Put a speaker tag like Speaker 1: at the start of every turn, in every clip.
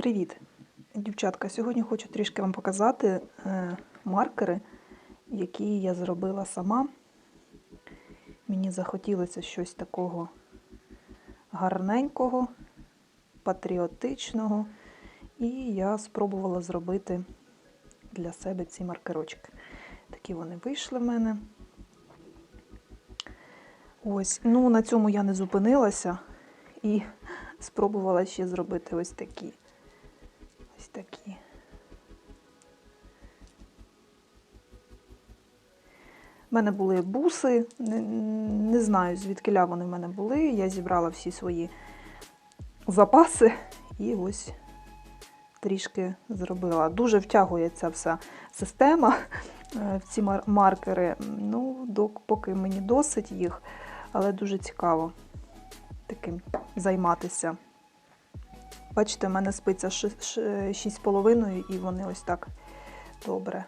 Speaker 1: Привіт, дівчатка. Сьогодні хочу трішки вам показати е, маркери, які я зробила сама. Мені захотілося щось такого гарненького, патріотичного. І я спробувала зробити для себе ці маркерочки. Такі вони вийшли в мене. Ось, ну на цьому я не зупинилася і спробувала ще зробити ось такі. Ось такі. У мене були буси, не, не знаю, звідки вони в мене були. Я зібрала всі свої запаси і ось трішки зробила. Дуже втягує ця вся система е, в ці маркери. Ну, док- поки мені досить їх, але дуже цікаво таким займатися. Бачите, в мене спиця 6,5 і вони ось так добре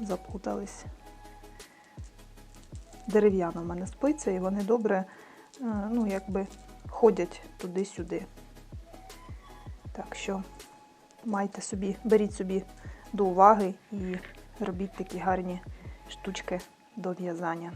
Speaker 1: заплутались. Дерев'яна в мене спиця, і вони добре, е, ну, якби ходять туди-сюди. Так що майте собі, беріть собі до уваги і робіть такі гарні штучки до в'язання.